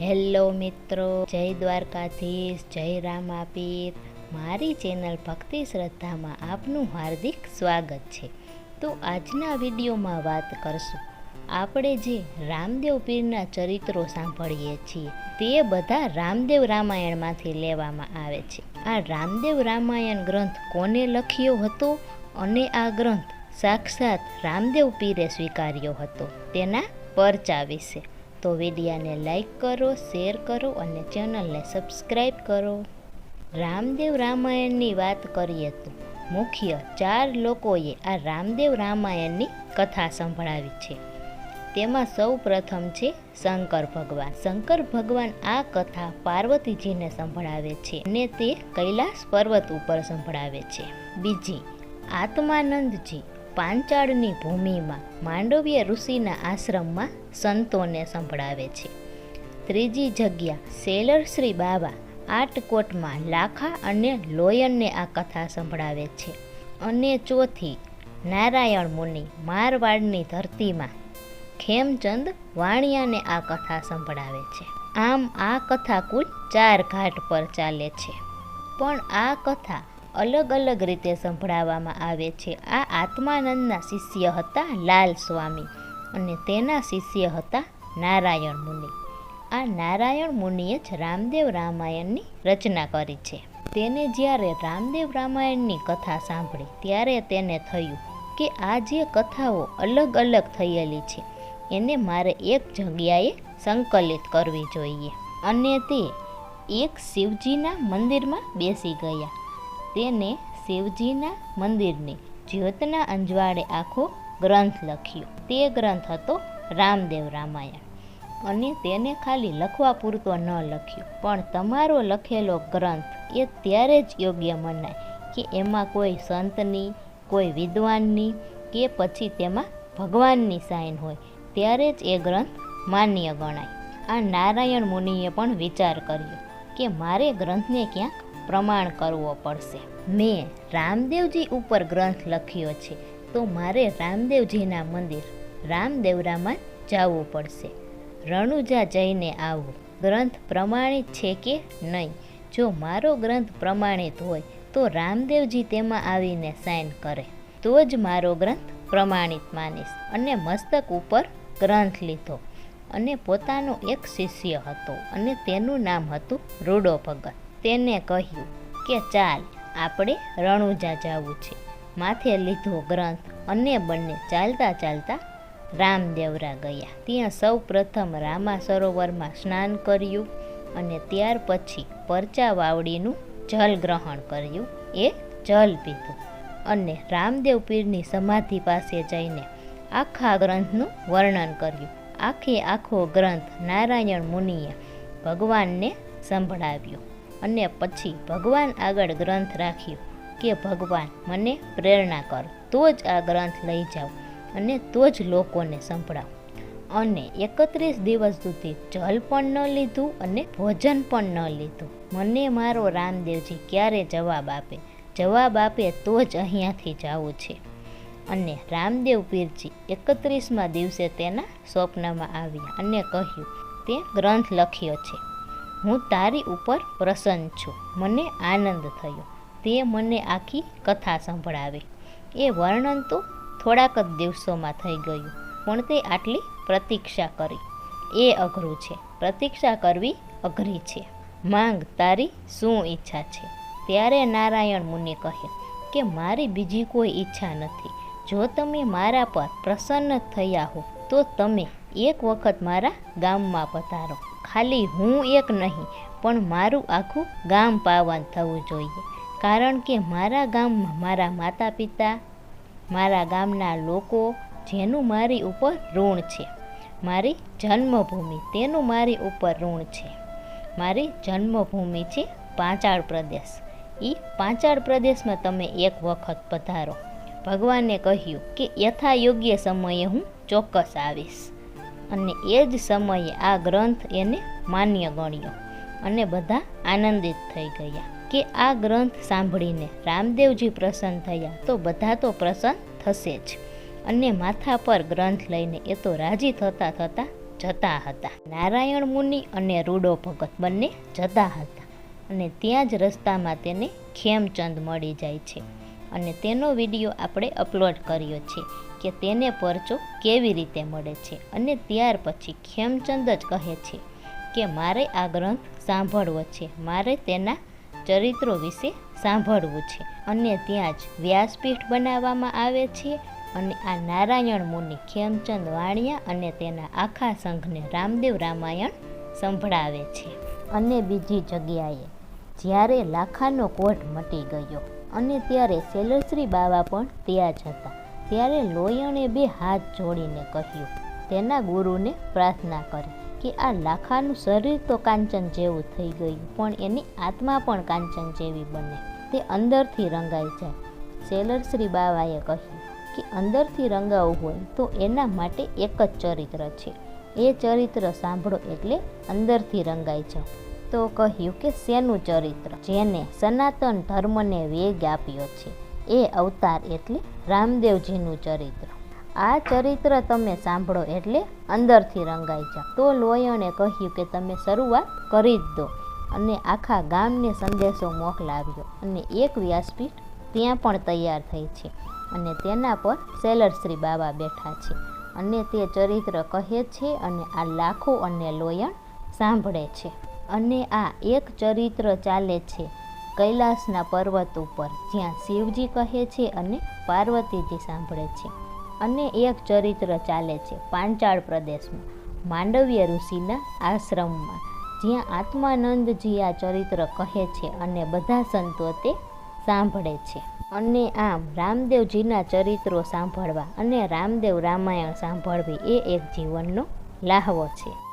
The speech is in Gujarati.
હેલો મિત્રો, જય દ્વારકાધીશ, જય રામાપીર. મારી ચેનલ ભક્તિ શ્રદ્ધામાં આપનું હાર્દિક સ્વાગત છે. તો આજના વિડીયોમાં વાત કરશું. આપણે જે રામદેવ પીરના ચરિત્રો સાંભળીએ છીએ, તે બધા રામદેવ રામાયણમાંથી લેવામાં આવે છે. આ રામદેવ રામાયણ ગ્રંથ કોને લખ્યો હતો અને આ ગ્રંથ સાક્ષાત રામદેવ પીરે સ્વીકાર્યો હતો, તેના પરચા વિશે. તો વિડીયાને લાઈક કરો શેર કરો અને ચેનલને સબસ્ક્રાઈબ કરો. રામદેવ રામાયણની વાત કરીએ તો મુખ્ય ચાર લોકોએ આ રામદેવ રામાયણની કથા સંભળાવી છે. તેમાં સૌ પ્રથમ છે શંકર ભગવાન. શંકર ભગવાન આ કથા પાર્વતીજીને સંભળાવે છે અને તે કૈલાસ પર્વત ઉપર સંભળાવે છે. બીજી આત્માનંદજી પાંચાળની ભૂમિમાં માંડવ્ય ઋષિના આશ્રમમાં સંતોને સંભળાવે છે. ત્રીજી જગ્યા સેલર શ્રી બાબા આટકોટમાં લાખા અને લોયનને આ કથા સંભળાવે છે. અને ચોથી નારાયણ મુનિ મારવાડની ધરતીમાં ખેમચંદ વાણિયાને આ કથા સંભળાવે છે. આમ આ કથા કુલ ચાર ઘાટ પર ચાલે છે. પણ આ કથા અલગ અલગ રીતે સંભળાવવામાં આવે છે. આ આત્માનંદના શિષ્ય હતા લાલ સ્વામી અને તેના શિષ્ય હતા નારાયણ મુનિ. આ નારાયણ મુનિએ જ રામદેવ રામાયણની રચના કરી છે. તેને જ્યારે રામદેવ રામાયણની કથા સાંભળી, ત્યારે તેને થયું કે આ જે કથાઓ અલગ અલગ થયેલી છે, એને મારે એક જગ્યાએ સંકલિત કરવી જોઈએ. અને તે એક શિવજીના મંદિરમાં બેસી ગયા. તેને શિવજીના મંદિરની જ્યોતના અંજવાળે આખો ગ્રંથ લખ્યો. તે ગ્રંથ હતો રામદેવ રામાયણ. અને તેને ખાલી લખવા પૂરતો ન લખ્યો. પણ તમારો લખેલો ગ્રંથ એ ત્યારે જ યોગ્ય મનાય કે એમાં કોઈ સંતની, કોઈ વિદ્વાનની કે પછી તેમાં ભગવાનની સાઇન હોય. ત્યારે જ એ ગ્રંથ માન્ય ગણાય. આ નારાયણ મુનિએ પણ વિચાર કર્યો કે મારે ગ્રંથને ક્યાંક પ્રમાણ કરવો પડશે. મેં રામદેવજી ઉપર ગ્રંથ લખ્યો છે, તો મારે રામદેવજીના મંદિર, રામદેવરામાં જવું પડશે. રણુજા જઈને આવું. ગ્રંથ પ્રમાણિત છે કે નહીં? જો મારો ગ્રંથ પ્રમાણિત હોય, તો રામદેવજી તેમાં આવીને સાઇન કરે. તો જ મારો ગ્રંથ પ્રમાણિત માનીશ અને મસ્તક ઉપર ગ્રંથ લીધો. અને પોતાનો એક શિષ્ય હતો અને તેનું નામ હતું રૂડો ભગત. તેને કહ્યું કે ચાલ, આપણે રણુજા જવું છે. માથે લીધો ગ્રંથ અને બંને ચાલતા ચાલતા રામદેવરા ગયા. ત્યાં સૌ પ્રથમ રામા સરોવરમાં સ્નાન કર્યું અને ત્યાર પછી પરચા વાવડીનું જલ ગ્રહણ કર્યું. એ જલ પીધું અને રામદેવ પીરની સમાધિ પાસે જઈને આખા ગ્રંથનું વર્ણન કર્યું. આખે આખો ગ્રંથ નારાયણ મુનિએ ભગવાનને સંભળાવ્યો. અને પછી ભગવાન આગળ ગ્રંથ રાખ્યો કે, ભગવાન, મને પ્રેરણા કરો. તો જ આ ગ્રંથ લઈ જાઓ અને તો જ લોકોને સંભળાવો. અને એકત્રીસ દિવસ સુધી જલ પણ ન લીધું અને ભોજન પણ ન લીધું. મને મારો રામદેવજી ક્યારે જવાબ આપે? જવાબ આપે તો જ અહીંયાથી જવું છે. અને રામદેવ પીરજી એકત્રીસમાં દિવસે તેના સ્વપ્નમાં આવ્યા અને કહ્યું, તે ગ્રંથ લખ્યો છે. હું તારી ઉપર પ્રસન્ન છું. મને આનંદ થયો. તે મને આખી કથા સંભળાવી. એ વર્ણન તો થોડાક જ દિવસોમાં થઈ ગયું, પણ તે આટલી પ્રતીક્ષા કરી. એ અઘરું છે. પ્રતીક્ષા કરવી અઘરી છે. માંગ તારી શું ઈચ્છા છે? ત્યારે નારાયણ મુનિ કહે કે, મારી બીજી કોઈ ઈચ્છા નથી. જો તમે મારા પર પ્રસન્ન થયા હો, તો તમે એક વખત મારા ગામમાં પધારો. ખાલી હું એક નહીં, પણ મારું આખું ગામ પાવન થવું જોઈએ. કારણ કે મારા ગામમાં મારા માતા પિતા મારા ગામના લોકો જેનું મારી ઉપર ઋણ છે. મારી જન્મભૂમિ તેનું મારી ઉપર ઋણ છે. મારી જન્મભૂમિ છે પાંચાળ પ્રદેશ. એ પાંચાળ પ્રદેશમાં તમે એક વખત પધારો. ભગવાને કહ્યું કે યથા યોગ્ય સમયે હું ચોક્કસ આવીશ. અને એ જ સમયે આ ગ્રંથ એને માન્ય ગણ્યો અને બધા આનંદિત થઈ ગયા. કે આ ગ્રંથ સાંભળીને રામદેવજી પ્રસન્ન થયા તો બધા તો પ્રસન્ન થશે જ. અને માથા પર ગ્રંથ લઈને એ તો રાજી થતા થતા જતા હતા. નારાયણ મુનિ અને રૂડો ભગત બંને જતા હતા અને ત્યાં જ રસ્તામાં તેને ખેમચંદ મળી જાય છે. અને તેનો વીડિયો આપણે અપલોડ કર્યો છે કે તેને પરચો કેવી રીતે મળે છે અને ત્યાર પછી ખેમચંદ જ કહે છે કે મારે આ ગ્રંથ સાંભળવો છે, મારે તેના ચરિત્રો વિશે સાંભળવું છે. અને ત્યાં જ વ્યાસપીઠ બનાવવામાં આવે છે અને આ નારાયણ મુનિ ખેમચંદ વાણિયા અને તેના આખા સંઘને રામદેવ રામાયણ સંભળાવે છે. અને બીજી જગ્યાએ જ્યારે લાખાનો કોઢ મટી ગયો અને ત્યારે શૈલશ્રી બાવા પણ ત્યાં જ હતા. ત્યારે લોયણે બે હાથ જોડીને કહ્યું, તેના ગુરુને પ્રાર્થના કરી કે આ લાખાનું શરીર તો કાંચન જેવું થઈ ગયું, પણ એની આત્મા પણ કાંચન જેવી બને. તે અંદરથી રંગાઈ જાય. સેલરશ્રી બાવાએ કહ્યું, કે અંદરથી રંગાવવું હોય તો એના માટે એક જ ચરિત્ર છે. એ ચરિત્ર સાંભળો એટલે અંદરથી રંગાઈ જાઓ. તો કહ્યું કે શેનું ચરિત્ર? જેને સનાતન ધર્મને વેગ આપ્યો છે. એ અવતાર એટલે રામદેવજીનું ચરિત્ર. આ ચરિત્ર તમે સાંભળો એટલે અંદરથી રંગાઈ જાઓ. તો લોયણે કહ્યું કે તમે શરૂઆત કરી જ દો. અને આખા ગામને સંદેશો મોકલાવ્યો. અને એક વ્યાસપીઠ ત્યાં પણ તૈયાર થઈ છે. અને તેના પર સેલરશ્રી બાબા બેઠા છે. અને તે ચરિત્ર કહે છે અને આ લાખો અને લોયણ સાંભળે છે. અને આ એક ચરિત્ર ચાલે છે કૈલાસના પર્વત ઉપર, જ્યાં શિવજી કહે છે અને પાર્વતીજી સાંભળે છે. અને એક ચરિત્ર ચાલે છે પાંચાળ પ્રદેશમાં, માંડવ્ય ઋષિના આશ્રમમાં, જ્યાં આત્માનંદજી આ ચરિત્ર કહે છે અને બધા સંતો તે સાંભળે છે. અને આમ રામદેવજીના ચરિત્રો સાંભળવા અને રામદેવ રામાયણ સાંભળવી એ એક જીવનનો લાહવો છે.